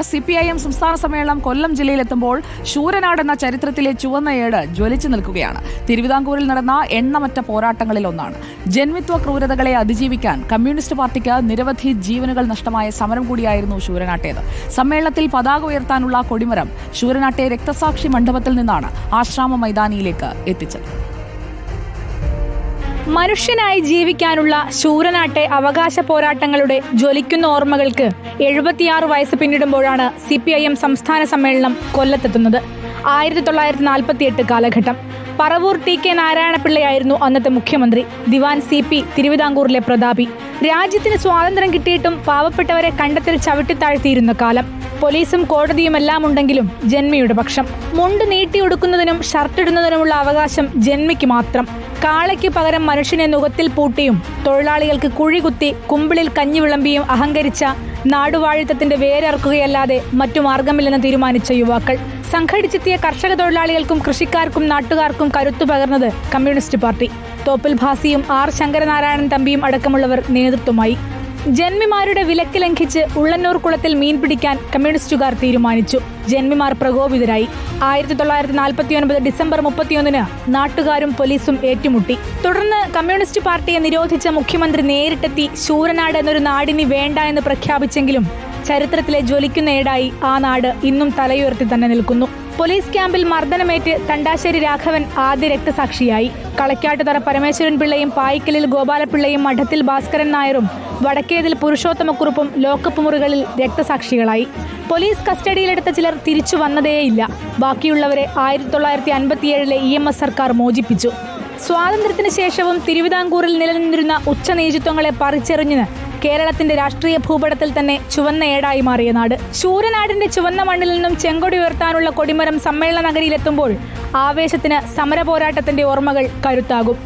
C P I M സംസ്ഥാന സമ്മേളനം കൊല്ലം ജില്ലയിലെത്തുമ്പോൾ ശൂരനാട് എന്ന ചരിത്രത്തിലെ ചുവന്ന ഏട് ജ്വലിച്ചു നിൽക്കുകയാണ്. തിരുവിതാംകൂറിൽ നടന്ന എണ്ണമറ്റ പോരാട്ടങ്ങളിൽ ഒന്നാണ്. ജന്മിത്വ ക്രൂരതകളെ അതിജീവിക്കാൻ കമ്മ്യൂണിസ്റ്റ് പാർട്ടിക്ക് നിരവധി ജീവനുകൾ നഷ്ടമായ സമരം കൂടിയായിരുന്നു ശൂരനാട്ടേത്. സമ്മേളനത്തിൽ പതാക ഉയർത്താനുള്ള കൊടിമരം ശൂരനാട്ടെ രക്തസാക്ഷി മണ്ഡപത്തിൽ നിന്നാണ് ആശ്രാമ മൈതാനിയിലേക്ക് എത്തിച്ചത്. മനുഷ്യനായി ജീവിക്കാനുള്ള ശൂരനാട്ടെ അവകാശ പോരാട്ടങ്ങളുടെ ജ്വലിക്കുന്ന ഓർമ്മകൾക്ക് എഴുപത്തിയാറ് വയസ്സ് പിന്നിടുമ്പോഴാണ് സി പി ഐ എം സംസ്ഥാന സമ്മേളനം കൊല്ലത്തെത്തുന്നത്. ആയിരത്തി തൊള്ളായിരത്തി നാൽപ്പത്തി എട്ട് കാലഘട്ടം. പറവൂർ ടി കെ നാരായണപിള്ളയായിരുന്നു അന്നത്തെ മുഖ്യമന്ത്രി. ദിവാൻ സി പി തിരുവിതാംകൂറിലെ പ്രതാപി. രാജ്യത്തിന് സ്വാതന്ത്ര്യം കിട്ടിയിട്ടും പാവപ്പെട്ടവരെ കണ്ടത്തിൽ ചവിട്ടിത്താഴ്ത്തിയിരുന്ന കാലം. പോലീസും കോടതിയും എല്ലാം ഉണ്ടെങ്കിലും ജന്മിയുടെ പക്ഷം. മുണ്ട് നീട്ടിയൊടുക്കുന്നതിനും ഷർട്ടിടുന്നതിനുമുള്ള അവകാശം ജന്മിക്ക് മാത്രം. കാളയ്ക്ക് പകരം മനുഷ്യനെ നുഖത്തിൽ പൂട്ടിയും തൊഴിലാളികൾക്ക് കുഴികുത്തി കുമ്പിളിൽ കഞ്ഞി വിളമ്പിയും അഹങ്കരിച്ച നാടുവാഴിത്തത്തിന്റെ വേരറുക്കുകയല്ലാതെ മറ്റു മാർഗമില്ലെന്ന് തീരുമാനിച്ച യുവാക്കൾ. സംഘടിച്ചെത്തിയ കർഷക തൊഴിലാളികൾക്കും കൃഷിക്കാർക്കും നാട്ടുകാർക്കും കരുത്തു പകർന്നത് കമ്മ്യൂണിസ്റ്റ് പാർട്ടി. തോപ്പിൽ ഭാസിയും ആർ ശങ്കരനാരായണൻ തമ്പിയും അടക്കമുള്ളവർ നേതൃത്വമായി. ജന്മിമാരുടെ വിലക്ക് ലംഘിച്ച് ഉള്ളന്നൂർ കുളത്തിൽ മീൻ പിടിക്കാൻ കമ്മ്യൂണിസ്റ്റുകാർ തീരുമാനിച്ചു. ജന്മിമാർ പ്രകോപിതരായി. ആയിരത്തി തൊള്ളായിരത്തി നാൽപ്പത്തി ഒൻപത് ഡിസംബർ മുപ്പത്തിയൊന്നിന് നാട്ടുകാരും പോലീസും ഏറ്റുമുട്ടി. തുടർന്ന് കമ്മ്യൂണിസ്റ്റ് പാർട്ടിയെ നിരോധിച്ച മുഖ്യമന്ത്രി നേരിട്ടെത്തി ശൂരനാട് എന്നൊരു നാടിനി വേണ്ട എന്ന് പ്രഖ്യാപിച്ചെങ്കിലും ചരിത്രത്തിലെ ജ്വലിക്കുന്ന ഏടായി ആ നാട് ഇന്നും തലയുയർത്തി തന്നെ നിൽക്കുന്നു. പോലീസ് ക്യാമ്പിൽ മർദ്ദനമേറ്റ് തണ്ടാശ്ശേരി രാഘവൻ ആദ്യ രക്തസാക്ഷിയായി. കളക്കാട്ടുതറ പരമേശ്വരൻ പിള്ളയും പായിക്കലിൽ ഗോപാലപിള്ളയും മഠത്തിൽ ഭാസ്കരൻ നായരും വടക്കേതിൽ പുരുഷോത്തമക്കുറുപ്പും ലോക്കപ്പ് മുറികളിൽ രക്തസാക്ഷികളായി. പോലീസ് കസ്റ്റഡിയിലെടുത്ത ചിലർ തിരിച്ചു വന്നതേയില്ല. ബാക്കിയുള്ളവരെ ആയിരത്തി തൊള്ളായിരത്തി അൻപത്തിയേഴിലെ ഇ എം എസ് സർക്കാർ മോചിപ്പിച്ചു. സ്വാതന്ത്ര്യത്തിന് ശേഷവും തിരുവിതാംകൂറിൽ നിലനിന്നിരുന്ന ഉച്ചനീചിത്വങ്ങളെ പറിച്ചെറിഞ്ഞ് കേരളത്തിന്റെ രാഷ്ട്രീയ ഭൂപടത്തിൽ തന്നെ ചുവന്ന ഏടായി മാറിയ നാട്. ശൂരനാടിന്റെ ചുവന്ന മണ്ണിൽ നിന്നും ചെങ്കൊടി ഉയർത്താനുള്ള കൊടിമരം സമ്മേളന നഗരിയിലെത്തുമ്പോൾ ആവേശത്തിന് സമരപോരാട്ടത്തിന്റെ ഓർമ്മകൾ കരുത്താകും.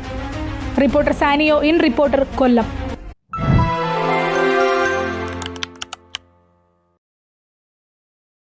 Reporter Saniyo in reporter Kollam.